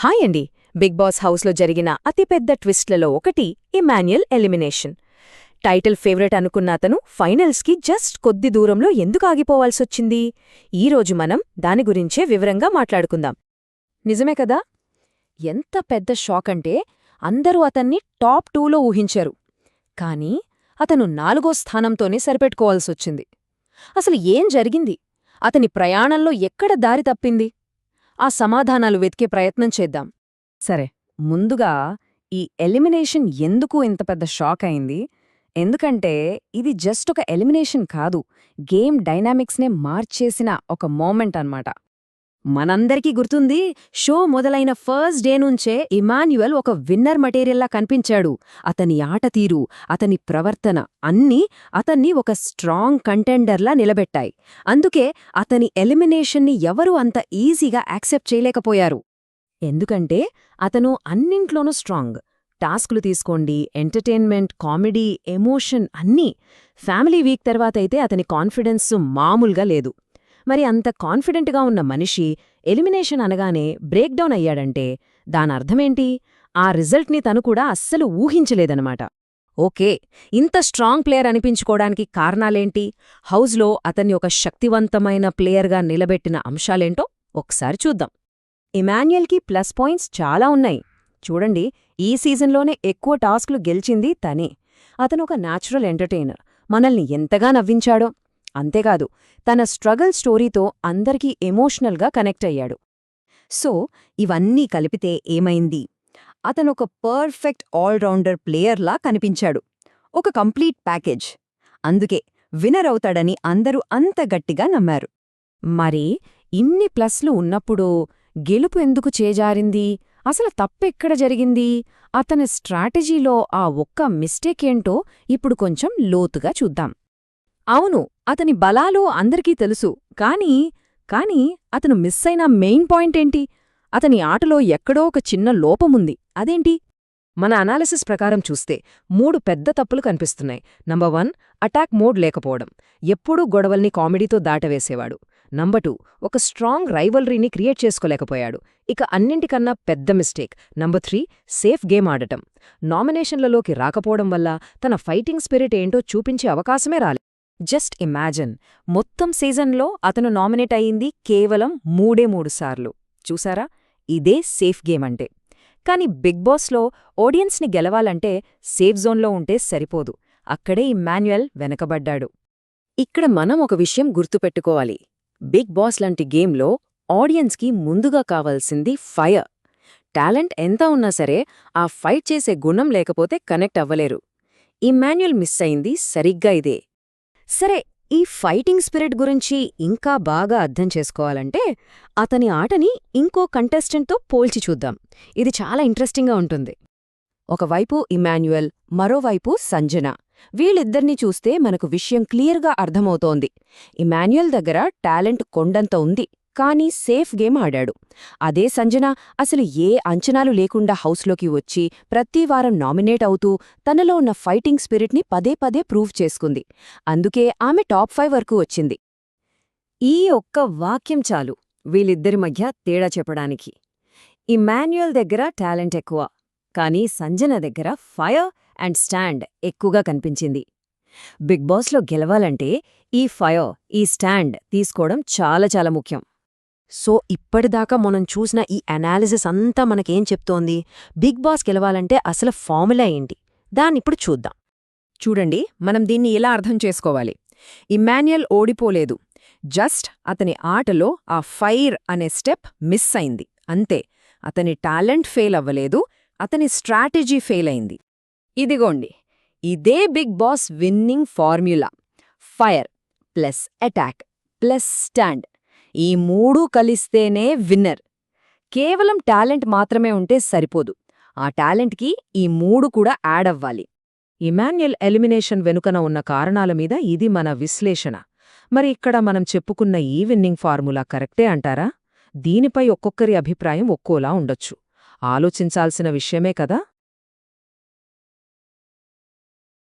Hi అండి. Big boss హౌస్లో జరిగిన అతిపెద్ద ట్విస్ట్లలో ఒకటి ఇమాన్యుయల్ ఎలిమినేషన్. టైటిల్ ఫేవరెట్ అనుకున్న అతను ఫైనల్స్కి జస్ట్ కొద్ది దూరంలో ఎందుకు ఆగిపోవాల్సొచ్చింది? ఈరోజు మనం దాని గురించే వివరంగా మాట్లాడుకుందాం. నిజమే కదా? ఎంత పెద్ద షాక్ అంటే అందరూ అతన్ని టాప్ టూలో ఊహించారు. కానీ అతను నాలుగో స్థానంతోనే సరిపెట్టుకోవాల్సొచ్చింది. అసలు ఏం జరిగింది? అతని ప్రయాణంలో ఎక్కడ దారి తప్పింది? ఆ సమాధానాలు వెతికే ప్రయత్నం చేద్దాం. సరే ముందుగా ఈ ఎలిమినేషన్ ఎందుకు ఇంత పెద్ద షాక్ అయింది? ఎందుకంటే ఇది జస్ట్ ఒక ఎలిమినేషన్ కాదు గేమ్ డైనామిక్స్నే మార్చేసిన ఒక మోమెంట్ అన్నమాట. మనందరికీ గుర్తుంది షో మొదలైన ఫస్ట్ డే నుంచే ఇమాన్యువల్ ఒక విన్నర్ మటీరియల్లా కనిపించాడు. అతని ఆట తీరు అతని ప్రవర్తన అన్నీ అతన్ని ఒక స్ట్రాంగ్ కంటెండర్లా నిలబెట్టాయి. అందుకే అతని ఎలిమినేషన్ని ఎవరూ అంత ఈజీగా యాక్సెప్ట్ చేయలేకపోయారు. ఎందుకంటే అతను అన్నింట్లోనూ స్ట్రాంగ్. టాస్కులు తీసుకోండి ఎంటర్టైన్మెంట్ కామెడీ ఎమోషన్ అన్నీ. ఫ్యామిలీ వీక్ తర్వాతైతే అతని కాన్ఫిడెన్స్ మామూలుగా లేదు. మరి అంత కాన్ఫిడెంట్గా ఉన్న మనిషి ఎలిమినేషన్ అనగానే బ్రేక్డౌన్ అయ్యాడంటే దానర్థమేంటి ఆ రిజల్ట్ని తను కూడా అస్సలు ఊహించలేదనమాట ఓకే ఇంత స్ట్రాంగ్ ప్లేయర్ అనిపించుకోవడానికి కారణాలేంటి? హౌజ్లో అతన్ని ఒక శక్తివంతమైన ప్లేయర్గా నిలబెట్టిన అంశాలేంటో ఒకసారి చూద్దాం. ఇమాన్యుయల్కి ప్లస్ పాయింట్స్ చాలా ఉన్నాయి. చూడండి ఈ సీజన్లోనే ఎక్కువ టాస్క్లు గెలిచింది తనే. అతను ఒక న్యాచురల్ ఎంటర్టైనర్. మనల్ని ఎంతగా నవ్వించాడో. అంతేకాదు తన స్ట్రగల్ స్టోరీతో అందరికీ ఎమోషనల్గా కనెక్ట్ అయ్యాడు. సో ఇవన్నీ కలిపితే ఏమైంది? అతనొక పర్ఫెక్ట్ ఆల్రౌండర్ ప్లేయర్లా కనిపించాడు. ఒక కంప్లీట్ ప్యాకేజ్. అందుకే వినర్ అవుతాడని అందరూ అంత గట్టిగా నమ్మారు. మరి ఇన్ని ప్లస్లు ఉన్నప్పుడు గెలుపు ఎందుకు చేజారింది? అసలు తప్పెక్కడ జరిగింది? అతని స్ట్రాటజీలో ఆ ఒక్క మిస్టేకేంటో ఇప్పుడు కొంచెం లోతుగా చూద్దాం. అవును అతని బలాలు అందరికీ తెలుసు. కానీ కాని అతను మిస్ అయిన మెయిన్ పాయింటేంటి అతని ఆటలో ఎక్కడో ఒక చిన్న లోపముంది అదేంటి? మన అనాలిసిస్ ప్రకారం చూస్తే మూడు పెద్ద తప్పులు కనిపిస్తున్నాయి. నంబర్ వన్ అటాక్ మోడ్ లేకపోవడం. ఎప్పుడూ గొడవల్ని కామెడీతో దాటవేసేవాడు. నంబర్ టూ ఒక స్ట్రాంగ్ రైవల్రీని క్రియేట్ చేసుకోలేకపోయాడు. ఇక అన్నింటికన్నా పెద్ద mistake. Number three safe game ఆడటం. నామినేషన్లలోకి రాకపోవడం వల్ల తన ఫైటింగ్ స్పిరిట్ ఏంటో చూపించే అవకాశమే రాలే. Just imagine. మొత్తం సీజన్లో అతను నామినేట్ అయింది కేవలం మూడే మూడు సార్లు. చూసారా? ఇదే సేఫ్ గేమ్ అంటే. కాని బిగ్ బాస్లో ఆడియన్స్ని గెలవాలంటే సేఫ్ జోన్లో ఉంటే సరిపోదు. అక్కడే ఇమ్మాన్యుయల్ వెనకబడ్డాడు. ఇక్కడ మనం ఒక విషయం గుర్తుపెట్టుకోవాలి. బిగ్ బాస్ లాంటి గేమ్లో ఆడియన్స్కి ముందుగా కావాల్సింది ఫైర్. టాలెంట్ ఎంత ఉన్నా సరే ఆ ఫైట్ చేసే గుణం లేకపోతే కనెక్ట్ అవ్వలేరు. ఇమ్మాన్యుయల్ మిస్ అయింది సరిగ్గా ఇదే. సరే ఈ ఫైటింగ్ స్పిరిట్ గురించి ఇంకా బాగా అర్థం చేసుకోవాలంటే అతని ఆటని ఇంకో కంటెస్టెంట్తో పోల్చి చూద్దాం. ఇది చాలా ఇంట్రెస్టింగ్గా ఉంటుంది. ఒకవైపు ఇమాన్యుయల్ మరోవైపు సంజన. వీళ్ళిద్దర్నీ చూస్తే మనకు విషయం క్లియర్గా అర్థమవుతోంది. ఇమాన్యుయల్ దగ్గర టాలెంట్ కొండంత ఉంది. కానీ సేఫ్ గేమ్ ఆడాడు. అదే సంజన అసలు ఏ అంచనాలు లేకుండా హౌస్లోకి వచ్చి ప్రతి వారం నామినేట్ అవుతూ తనలో ఉన్న ఫైటింగ్ స్పిరిట్ని పదే పదే ప్రూవ్ చేసుకుంది. అందుకే ఆమె టాప్ ఫైవ్ వరకు వచ్చింది. ఈ ఒక్క వాక్యం చాలు వీళ్ళిద్దరి మధ్య తేడా చెప్పడానికి. ఇమాన్యుయల్ దగ్గర టాలెంట్ ఎక్కువ కానీ సంజన దగ్గర ఫైర్ అండ్ స్టాండ్ ఎక్కువగా కనిపించింది. బిగ్ బాస్లో గెలవాలంటే ఈ ఫైర్ ఈ స్టాండ్ తీసుకోవడం చాలా చాలా ముఖ్యం. సో ఇప్పటిదాకా మనం చూసిన ఈ అనాలిసిస్ అంతా మనకేం చెప్తోంది? బిగ్ బాస్ గెలవాలంటే అసలు ఫార్ములా ఏంటి? దాన్నిప్పుడు చూద్దాం. చూడండి మనం దీన్ని ఎలా అర్థం చేసుకోవాలి? ఇమాన్యుయల్ ఓడిపోలేదు. జస్ట్ అతని ఆటలో ఆ ఫైర్ అనే స్టెప్ మిస్ అయింది. అంతే అతని టాలెంట్ ఫెయిల్ అవ్వలేదు అతని స్ట్రాటజీ ఫెయిల్ అయింది. ఇదిగోండి ఇదే Bigg Boss winning formula fire plus attack plus stand ఈ మూడూ కలిస్తేనే విన్నర్. కేవలం టాలెంట్ మాత్రమే ఉంటే సరిపోదు. ఆ టాలెంట్కి ఈ మూడు కూడా యాడ్ అవ్వాలి. ఇమాన్యుయల్ ఎలిమినేషన్ వెనుకన ఉన్న కారణాల మీద ఇది మన విశ్లేషణ. మరి ఇక్కడ మనం చెప్పుకున్న ఈ విన్నింగ్ ఫార్ములా కరెక్టే అంటారా? దీనిపై ఒక్కొక్కరి అభిప్రాయం ఒక్కోలా ఉండొచ్చు. ఆలోచించాల్సిన విషయమే కదా?